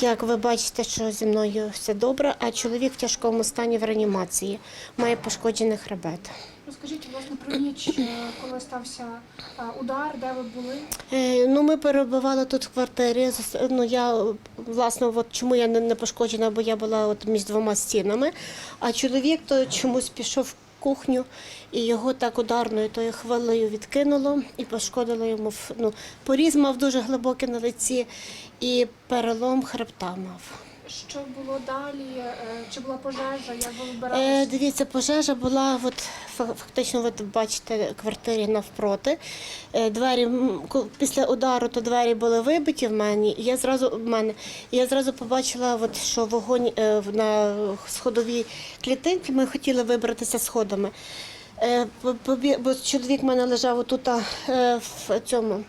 Як ви бачите, що зі мною все добре, а чоловік в тяжкому стані в реанімації, має пошкоджений хребет. Розкажіть, власне, про ніч, е, коли стався удар, де ви були? Е, ну, ми перебували тут в квартирі. Ну, я, власне, от чому я не, не пошкоджена, бо я була от між двома стінами, а чоловік то чомусь пішов в кухню і його так ударною тою хвилею відкинуло і пошкодило йому ну, поріз мав дуже глибокий на лиці і перелом хребта мав. Що було далі? Е, Чи була пожежа? Як ви Е, вибиралися? дивіться, пожежа була от, фактично, ви бачите, квартирі навпроти. Е, двері після удару то двері були вибиті в мене. І я зразу в мене. я зразу побачила, от, що вогонь е, на сходовій клітинці. Ми хотіли вибратися сходами. Е, бо чоловік в мене лежав отут е, в цьому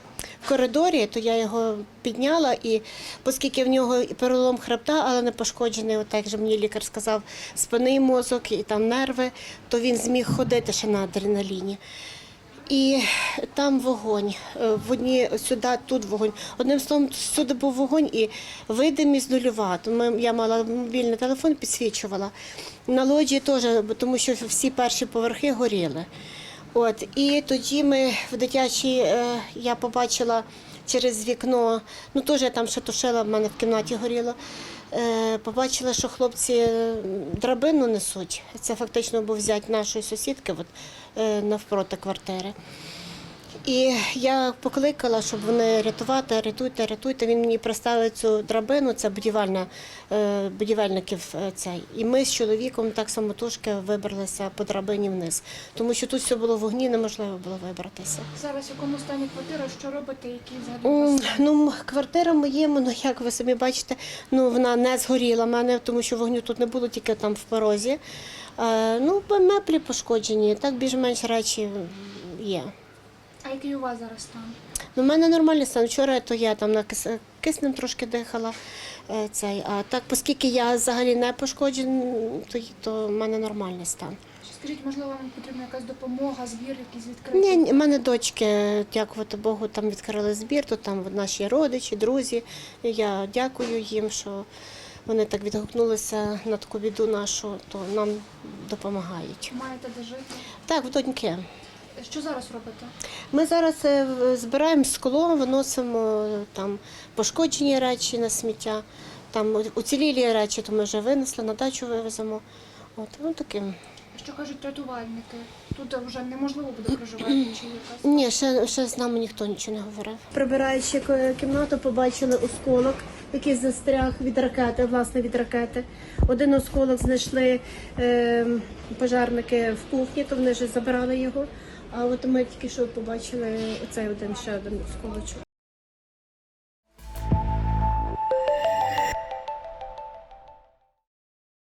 в коридорі, то я його підняла, і оскільки в нього перелом хребта, але не пошкоджений, от так же мені лікар сказав, спинний мозок і там нерви, то він зміг ходити ще на адреналіні. І там вогонь. Е, В одні сюди, тут вогонь. Одним словом, сюди був вогонь і видимість нульова. Тому я мала мобільний телефон, підсвічувала. На лоджії теж, тому що всі перші поверхи горіли. От і тоді ми в дитячій е, я побачила через вікно, ну теж я там ще тушила, в мене в кімнаті горіло. Е, побачила, що хлопці е, драбину несуть. Це фактично був взять нашої сусідки, от, навпроти квартири. І я покликала, щоб вони рятувати, рятуйте, рятуйте. Він мені приставив цю драбину, це будівельна, е, будівельників е, цей. І ми з чоловіком так самотужки вибралися по драбині вниз, тому що тут все було в вогні, неможливо було вибратися. Зараз в якому стані квартира? Що робите? Які взагалі Ну, квартира моєму, ну як ви самі бачите, ну вона не згоріла в мене, тому що вогню тут не було, тільки там в порозі. Е, ну, меблі пошкоджені, так більш-менш речі є. А який у вас зараз стан? Ну, у мене нормальний стан. Вчора то я там на кис- киснем трошки дихала. е, Цей. А так, оскільки я взагалі не пошкоджена, то, то в мене нормальний стан. Скажіть, можливо, вам потрібна якась допомога, збір, якийсь відкритий? Ні, ні, в мене дочки, дякувати Богу, там відкрили збір, то там наші родичі, друзі. Я дякую їм, що вони так відгукнулися на таку біду нашу, то нам допомагають. Маєте де жити? Так, в доньки. Що зараз робите? Ми зараз е, збираємо скло, виносимо е, там пошкоджені речі на сміття, там уцілілі речі, то ми вже винесли, на дачу вивеземо. От, ну таким. Що кажуть рятувальники? Тут вже неможливо буде проживати чи якась? Ні, ще, ще з нами ніхто нічого не говорив. Прибираючи кімнату, побачили осколок, який застряг від ракети, власне від ракети. Один осколок знайшли е, пожарники в кухні, то вони вже забрали його. А от ми тільки що побачили оцей один ще один осколочок.